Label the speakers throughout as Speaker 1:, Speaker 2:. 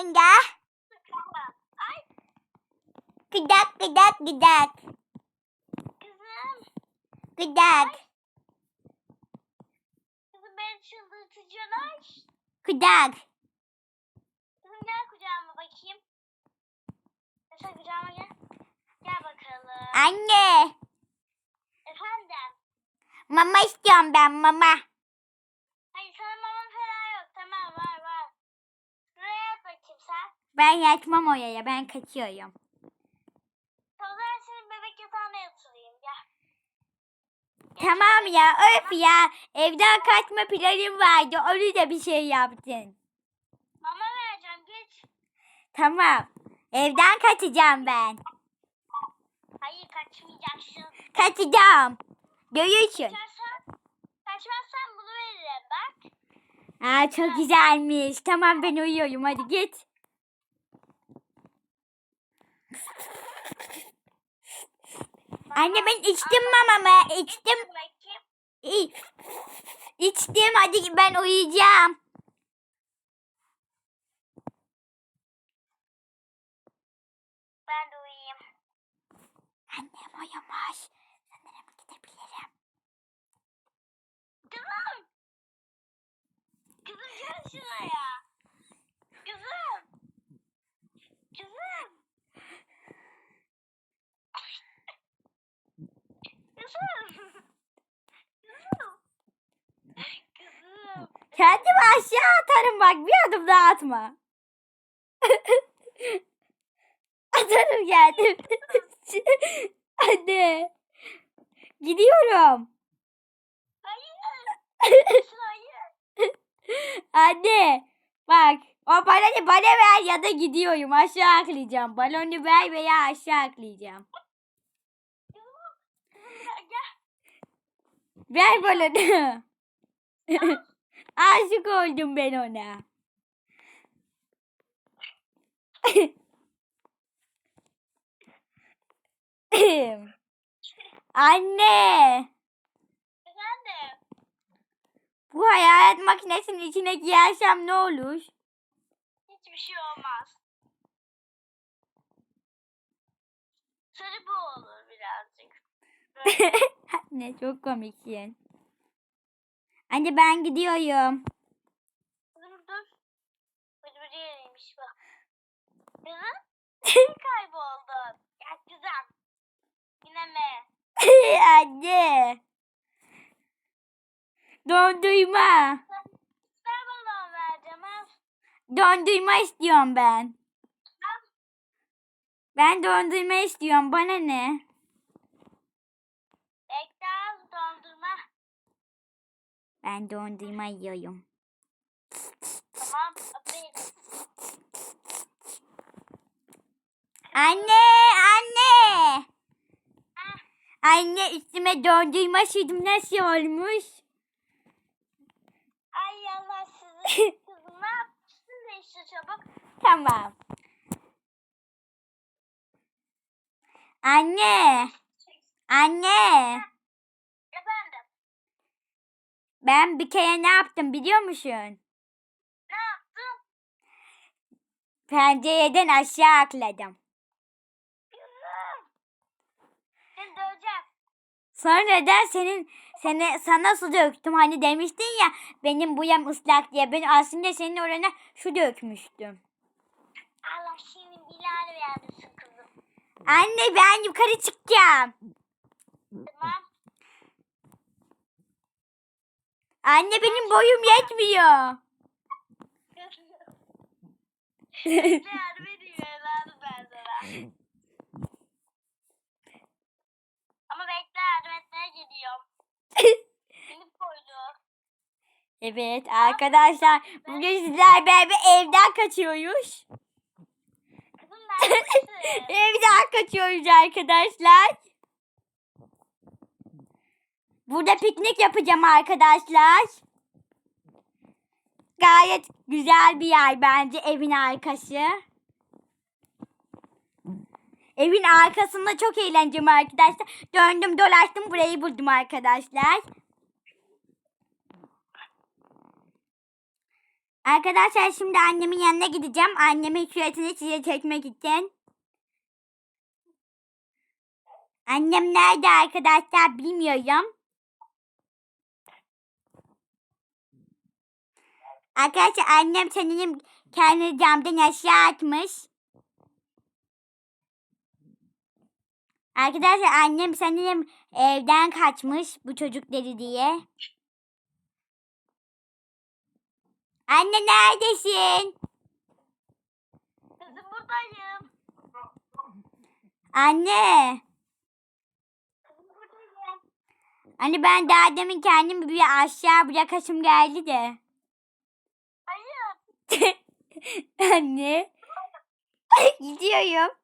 Speaker 1: Ay
Speaker 2: Gıdak gıdak gıdak.
Speaker 1: kızım.
Speaker 2: Gıdak.
Speaker 1: Kızım beni çıldırtacaksın.
Speaker 2: Gıdak.
Speaker 1: Kızım gel kucağıma bakayım. Sen kucağıma gel. Gel bakalım.
Speaker 2: Anne.
Speaker 1: Efendim.
Speaker 2: Mama istiyorum ben mama.
Speaker 1: Hayır sana mama falan yok. Tamam var var. Şuraya yat bakayım sen.
Speaker 2: Ben yatmam oraya ben kaçıyorum.
Speaker 1: O zaman senin bebek yatağına yatırayım. Gel.
Speaker 2: Tamam ya öf ya. Evden kaçma planım vardı. Onu da bir şey yaptın.
Speaker 1: Mama vereceğim geç.
Speaker 2: Tamam. Evden kaçacağım ben.
Speaker 1: Hayır kaçmayacaksın.
Speaker 2: Kaçacağım. Görürsün.
Speaker 1: Kaçarsan, kaçmazsan bunu veririm bak.
Speaker 2: Aa, çok güzelmiş. Tamam ben uyuyorum. Hadi git. Anne ben içtim mamamı. İçtim. İ- İçtim. Hadi ben uyuyacağım.
Speaker 1: Ben de uyuyayım.
Speaker 2: Annem uyumuş. Sanırım gidebilirim.
Speaker 1: Kızım. Kızım gel şuraya. Kızım. Kızım. Kızım. Kızım.
Speaker 2: Kendimi aşağı atarım bak. Bir adım daha atma. atarım geldim. Anne. Gidiyorum.
Speaker 1: Hayır.
Speaker 2: Anne. Bak. O balonu bana ver ya da gidiyorum. Aşağı atlayacağım. Balonu ver veya aşağı atlayacağım.
Speaker 1: Kızım. Kızım gel.
Speaker 2: Ver balonu. Aşık oldum ben ona. Anne.
Speaker 1: Efendim.
Speaker 2: Bu hayalet makinesinin içine giyersem ne olur?
Speaker 1: Hiçbir şey olmaz. Sarı bu olur birazcık. Böyle.
Speaker 2: Anne çok komiksin. Anne ben gidiyorum.
Speaker 1: Dur dur. Bıcı yeriymiş bu. Kızım. Nereye kayboldun? Gel kızım. Yine mi?
Speaker 2: Anne. Dondurma.
Speaker 1: Ver balon vereceğim al.
Speaker 2: Dondurma istiyorum ben.
Speaker 1: Al.
Speaker 2: Ben dondurma istiyorum. Bana ne?
Speaker 1: Bekle al dondurma.
Speaker 2: Ben dondurma yiyorum.
Speaker 1: Tamam. Aferin.
Speaker 2: Anne, anne.
Speaker 1: Ah,
Speaker 2: Anne üstüme dondurma sürdüm. Nasıl olmuş?
Speaker 1: Ay Allah sizi. Ne yapmışsın da işte çabuk.
Speaker 2: Tamam. Anne, anne. Ben bir kere ne yaptım biliyor musun?
Speaker 1: Ne yaptın?
Speaker 2: Pencereden aşağı atladım.
Speaker 1: Seni döveceğim.
Speaker 2: Sonra da senin seni sana su döktüm. Hani demiştin ya benim bu yem ıslak diye. Ben aslında senin orana su dökmüştüm.
Speaker 1: Allah şimdi bilal'i vermesin kızım.
Speaker 2: Anne ben yukarı çıkacağım.
Speaker 1: Tamam.
Speaker 2: Anne benim boyum yetmiyor.
Speaker 1: Ama bekle yardım etmeye geliyorum. Beni koydu.
Speaker 2: Evet arkadaşlar bugün sizler beraber evden kaçıyoruz.
Speaker 1: Kızım
Speaker 2: evden kaçıyoruz arkadaşlar. Burada piknik yapacağım arkadaşlar. Gayet güzel bir yer bence evin arkası. Evin arkasında çok eğleneceğim arkadaşlar. Döndüm dolaştım burayı buldum arkadaşlar. Arkadaşlar şimdi annemin yanına gideceğim. Annemin suratını size çekmek için. Annem nerede arkadaşlar bilmiyorum. Arkadaşlar annem sanırım kendini camdan aşağı atmış. Arkadaşlar annem sanırım evden kaçmış bu çocukları diye. Anne neredesin?
Speaker 1: Kızım buradayım.
Speaker 2: Anne. Hani ben daha demin kendimi bir aşağı bırakasım geldi de. Anne. Gidiyorum.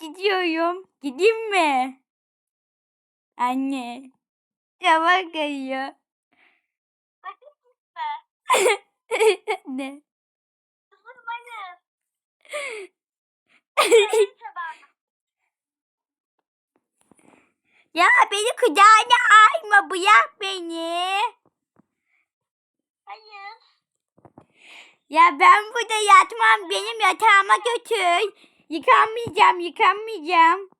Speaker 2: Gidiyorum. Gideyim mi? Anne. Yavaş kayıyor. Anne. Ya beni kucağına alma. Bırak beni.
Speaker 1: Hayır.
Speaker 2: Ya ben burada yatmam. Benim yatağıma götür. Yıkanmayacağım, yıkanmayacağım.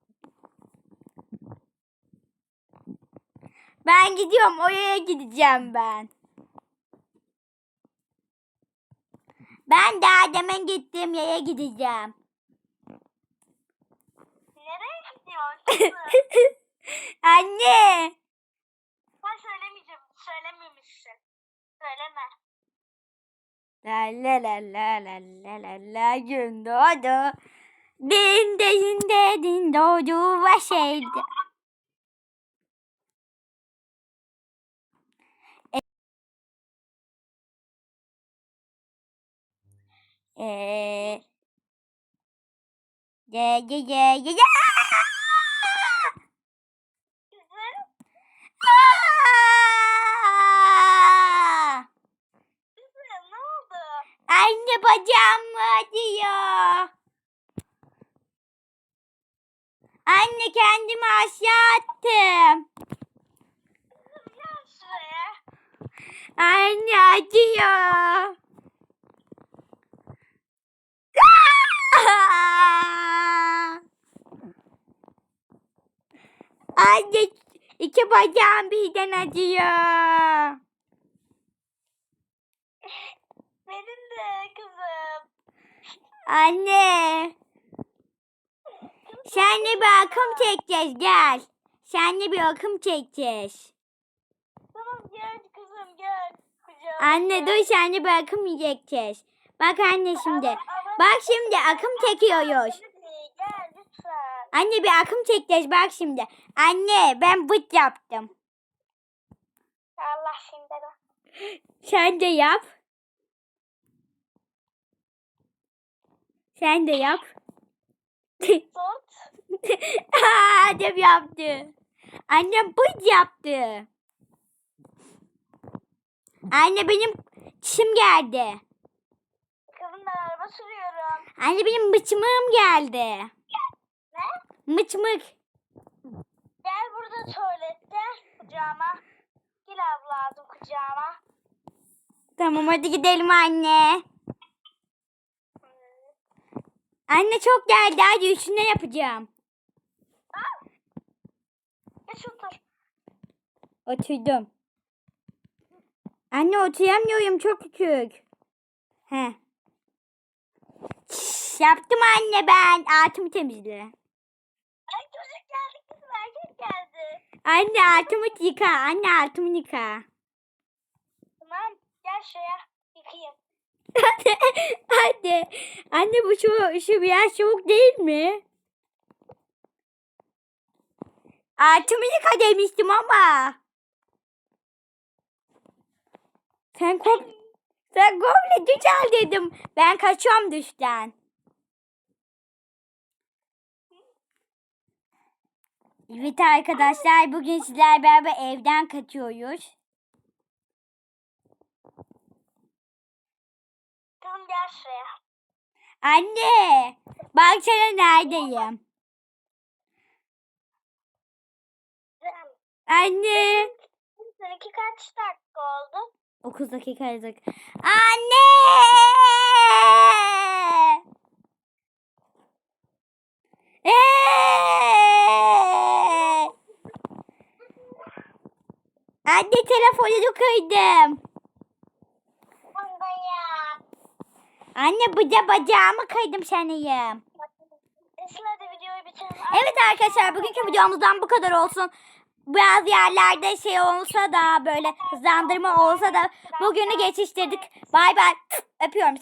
Speaker 2: Ben gidiyorum. Oraya gideceğim ben. Ben daha demin gittiğim yere gideceğim.
Speaker 1: Nereye gidiyorsun?
Speaker 2: Anne.
Speaker 1: Ben söylemeyeceğim. Söylememişsin. Söyleme.
Speaker 2: La la la la la la la la gün doğdu. Din de din de din doğdu ve şeydi. Eee. Ye ye ye ye ye.
Speaker 1: Kızım.
Speaker 2: Aa!
Speaker 1: Kızım ne oldu?
Speaker 2: Anne bacağım acıyor. Anne kendimi aşağı attım. Anne acıyor. Anne iki bacağım birden acıyor.
Speaker 1: Benim de kızım.
Speaker 2: Anne. Seninle bir akım çekeceğiz gel. Seninle bir akım çekeceğiz.
Speaker 1: Tamam gel kızım gel.
Speaker 2: Anne
Speaker 1: gel.
Speaker 2: dur seninle bir akım çekeceğiz. Bak anne şimdi.
Speaker 1: Ama- ama-
Speaker 2: Bak şimdi akım çekiyoruz.
Speaker 1: Gel lütfen.
Speaker 2: Anne bir akım çekeceğiz bak şimdi. Anne ben bıt yaptım.
Speaker 1: Allah şimdi de.
Speaker 2: Sen de yap. Sen de yap.
Speaker 1: Tut.
Speaker 2: Annem yaptı. Annem bıt yaptı. Anne benim çişim geldi.
Speaker 1: Kızım ben araba sürüyorum.
Speaker 2: Anne benim mıçmığım geldi.
Speaker 1: Ne?
Speaker 2: Mıçmık.
Speaker 1: Gel burada tuvalette kucağıma. Gel abladım kucağıma.
Speaker 2: Tamam hadi gidelim anne. Anne çok geldi hadi üstüne yapacağım.
Speaker 1: Geç otur.
Speaker 2: Oturdum. Anne oturamıyorum çok küçük. He. Şş, yaptım anne ben. Altımı temizle.
Speaker 1: Ay çocuk geldi kızım erkek geldi.
Speaker 2: Anne altımı yıka. Anne altımı yıka.
Speaker 1: Tamam gel şuraya yıkayayım.
Speaker 2: Hadi. Hadi. Anne bu şu, şu biraz soğuk değil mi? Altımı yıka demiştim ama. Sen kom sen komple duş al dedim. Ben kaçıyorum duştan. Evet arkadaşlar bugün sizler beraber evden kaçıyoruz.
Speaker 1: Gel şuraya.
Speaker 2: Anne baksana neredeyim. Anne
Speaker 1: Seninki kaç dakika oldu?
Speaker 2: 9 dakika yazık. Anne! Eee! Anne telefonu kırdım.
Speaker 1: Bunda ya.
Speaker 2: Anne bıca bacağımı kırdım sanıyım.
Speaker 1: Esra hadi videoyu bitirelim.
Speaker 2: Evet arkadaşlar bugünkü videomuzdan bu kadar olsun. Bazı yerlerde şey olsa da böyle hızlandırma olsa da bugünü geçiştirdik. Bay bay. Öpüyorum.